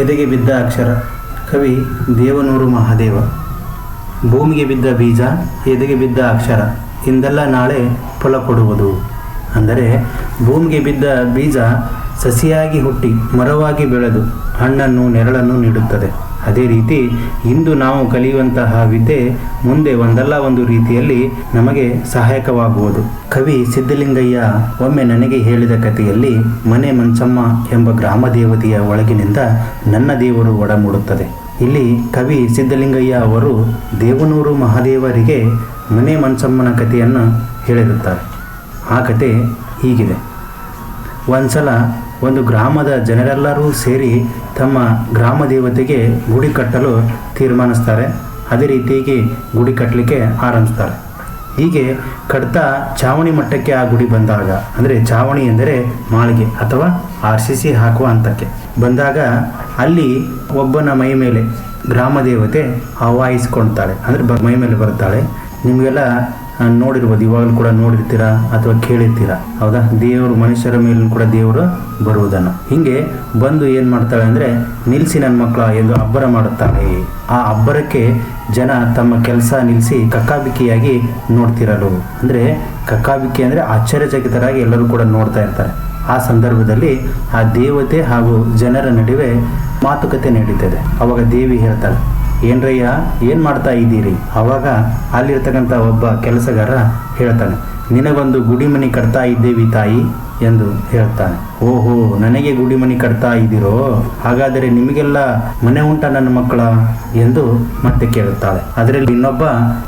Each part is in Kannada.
ಎದೆಗೆ ಬಿದ್ದ ಅಕ್ಷರ, ಕವಿ ದೇವನೂರು ಮಹಾದೇವ. ಭೂಮಿಗೆ ಬಿದ್ದ ಬೀಜ, ಎದೆಗೆ ಬಿದ್ದ ಅಕ್ಷರ, ಇಂದೆಲ್ಲ ನಾಳೆ ಫಲ ಕೊಡುವುದು. ಅಂದರೆ ಭೂಮಿಗೆ ಬಿದ್ದ ಬೀಜ ಸಸಿಯಾಗಿ ಹುಟ್ಟಿ ಮರವಾಗಿ ಬೆಳೆದು ಹಣ್ಣನ್ನು ನೆರಳನ್ನು ನೀಡುತ್ತದೆ. ಅದೇ ರೀತಿ ಇಂದು ನಾವು ಕಲಿಯುವಂತಹ ವಿದ್ಯೆ ಮುಂದೆ ಒಂದಲ್ಲ ಒಂದು ರೀತಿಯಲ್ಲಿ ನಮಗೆ ಸಹಾಯಕವಾಗುವುದು. ಕವಿ ಸಿದ್ಧಲಿಂಗಯ್ಯ ಒಮ್ಮೆ ನನಗೆ ಹೇಳಿದ ಕಥೆಯಲ್ಲಿ, ಮನೆ ಮಂಚಮ್ಮ ಎಂಬ ಗ್ರಾಮ ದೇವತೆಯ ಒಳಗಿನಿಂದ ನನ್ನ ದೇವರು ಒಡಮೂಡುತ್ತದೆ. ಇಲ್ಲಿ ಕವಿ ಸಿದ್ಧಲಿಂಗಯ್ಯ ಅವರು ದೇವನೂರು ಮಹಾದೇವರಿಗೆ ಮನೆ ಮಂಚಮ್ಮನ ಕಥೆಯನ್ನು ಹೇಳಿರುತ್ತಾರೆ. ಆ ಕತೆ ಹೀಗಿದೆ. ಒಂದ್ಸಲ ಒಂದು ಗ್ರಾಮದ ಜನರೆಲ್ಲರೂ ಸೇರಿ ತಮ್ಮ ಗ್ರಾಮ ದೇವತೆಗೆ ಗುಡಿ ಕಟ್ಟಲು ತೀರ್ಮಾನಿಸ್ತಾರೆ. ಅದೇ ರೀತಿಯಾಗಿ ಗುಡಿ ಕಟ್ಟಲಿಕ್ಕೆ ಆರಂಭಿಸ್ತಾರೆ. ಹೀಗೆ ಕಟ್ತಾ ಚಾವಣಿ ಮಟ್ಟಕ್ಕೆ ಆ ಗುಡಿ ಬಂದಾಗ, ಅಂದರೆ ಚಾವಣಿ ಎಂದರೆ ಮಾಳಿಗೆ ಅಥವಾ ಆರ್ ಸಿ ಸಿ ಹಾಕುವ ಹಂತಕ್ಕೆ ಬಂದಾಗ ಅಲ್ಲಿ ಒಬ್ಬನ ಮೈ ಮೇಲೆ ಗ್ರಾಮ ದೇವತೆ ಆವಾಹಿಸ್ಕೊಳ್ತಾಳೆ. ಅಂದರೆ ಮೈ ಮೇಲೆ ಬರ್ತಾಳೆ ನಿಮಗೆಲ್ಲ ನೋಡಿರ್ಬೋದು ಇವಾಗಲೂ ಕೂಡ ನೋಡಿರ್ತೀರಾ ಅಥವಾ ಕೇಳಿರ್ತೀರಾ? ಹೌದಾ? ದೇವರು ಮನುಷ್ಯರ ಮೇಲೂ ಕೂಡ ದೇವರು ಬರುವುದನ್ನು. ಹಿಂಗೆ ಬಂದು ಏನು ಮಾಡ್ತಾಳೆ ಅಂದರೆ ನಿಲ್ಲಿಸಿ ನನ್ನ ಮಕ್ಕಳ ಎಂದು ಅಬ್ಬರ ಮಾಡುತ್ತಾಳೆ. ಆ ಅಬ್ಬರಕ್ಕೆ ಜನ ತಮ್ಮ ಕೆಲಸ ನಿಲ್ಲಿಸಿ ಕಕ್ಕಾಬಿಕ್ಕಿಯಾಗಿ ನೋಡ್ತಿರಲು. ಅಂದರೆ ಕಕ್ಕಾಬಿಕ್ಕಿ ಅಂದರೆ ಆಶ್ಚರ್ಯಚಕಿತರಾಗಿ ಎಲ್ಲರೂ ಕೂಡ ನೋಡ್ತಾ ಇರ್ತಾರೆ. ಆ ಸಂದರ್ಭದಲ್ಲಿ ಆ ದೇವತೆ ಹಾಗೂ ಜನರ ನಡುವೆ ಮಾತುಕತೆ ನಡೀತದೆ. ಅವಾಗ ದೇವಿ ಹೇಳ್ತಾಳೆ ಏನ್ರಯ್ಯ, ಏನು ಮಾಡ್ತಾ ಇದ್ದೀರಿ? ಅವಾಗ ಅಲ್ಲಿರ್ತಕ್ಕಂಥ ಒಬ್ಬ ಕೆಲಸಗಾರ ಹೇಳ್ತಾನೆ, ನಿನಗೊಂದು ಗುಡಿಮನಿ ಕಟ್ತಾ ಇದ್ದೇವಿ ತಾಯಿ, ಎಂದು ಹೇಳ್ತಾನೆ. ಓಹೋ, ನನಗೆ ಗುಡಿಮನಿ ಕಟ್ತಾ ಇದ್ದೀರೋ? ಹಾಗಾದರೆ ನಿಮಗೆಲ್ಲ ಮನೆ ಉಂಟ ನನ್ನ ಮಕ್ಕಳ? ಎಂದು ಮತ್ತೆ ಕೇಳುತ್ತಾಳೆ. ಅದರಲ್ಲಿ ಇನ್ನೊಬ್ಬ,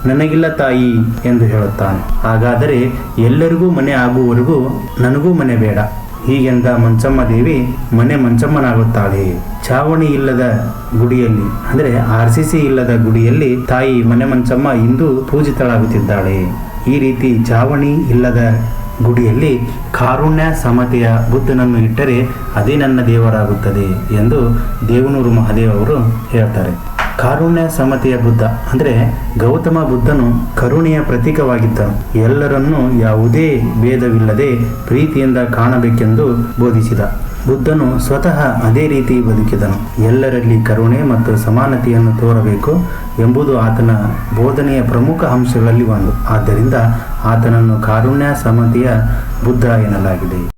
ನನಗಿಲ್ಲ ತಾಯಿ, ಎಂದು ಹೇಳುತ್ತಾನೆ. ಹಾಗಾದರೆ ಎಲ್ಲರಿಗೂ ಮನೆ ಆಗುವವರೆಗೂ ನನಗೂ ಮನೆ ಬೇಡ. ಹೀಗೆಂದ ಮಂಚಮ್ಮ ದೇವಿ ಮನೆ ಮಂಚಮ್ಮನಾಗುತ್ತಾಳೆ. ಚಾವಣಿ ಇಲ್ಲದ ಗುಡಿಯಲ್ಲಿ, ಅಂದರೆ ಆರ್ ಸಿ ಸಿ ಇಲ್ಲದ ಗುಡಿಯಲ್ಲಿ ತಾಯಿ ಮನೆ ಮಂಚಮ್ಮ ಇಂದು ಪೂಜಿತಳಾಗುತ್ತಿದ್ದಾಳೆ. ಈ ರೀತಿ ಚಾವಣಿ ಇಲ್ಲದ ಗುಡಿಯಲ್ಲಿ ಕಾರುಣ್ಯ ಸಮತೆಯ ಬುದ್ಧನನ್ನು ಇಟ್ಟರೆ ಅದೇ ನನ್ನ ದೇವರಾಗುತ್ತದೆ ಎಂದು ದೇವನೂರು ಮಹಾದೇವ್ ಅವರು ಹೇಳ್ತಾರೆ. ಕಾರುಣ್ಯ ಸಮತೆಯ ಬುದ್ಧ, ಅಂದರೆ ಗೌತಮ ಬುದ್ಧನು ಕರುಣೆಯ ಪ್ರತೀಕವಾಗಿದ್ದನು. ಎಲ್ಲರನ್ನೂ ಯಾವುದೇ ಭೇದವಿಲ್ಲದೆ ಪ್ರೀತಿಯಿಂದ ಕಾಣಬೇಕೆಂದು ಬೋಧಿಸಿದ. ಬುದ್ಧನು ಸ್ವತಃ ಅದೇ ರೀತಿ ಬದುಕಿದನು. ಎಲ್ಲರಲ್ಲಿ ಕರುಣೆ ಮತ್ತು ಸಮಾನತೆಯನ್ನು ತೋರಬೇಕು ಎಂಬುದು ಆತನ ಬೋಧನೆಯ ಪ್ರಮುಖ ಅಂಶಗಳಲ್ಲಿ ಒಂದು. ಆದ್ದರಿಂದ ಆತನನ್ನು ಕಾರುಣ್ಯ ಸಮತೆಯ ಬುದ್ಧ ಎನ್ನಲಾಗಿದೆ.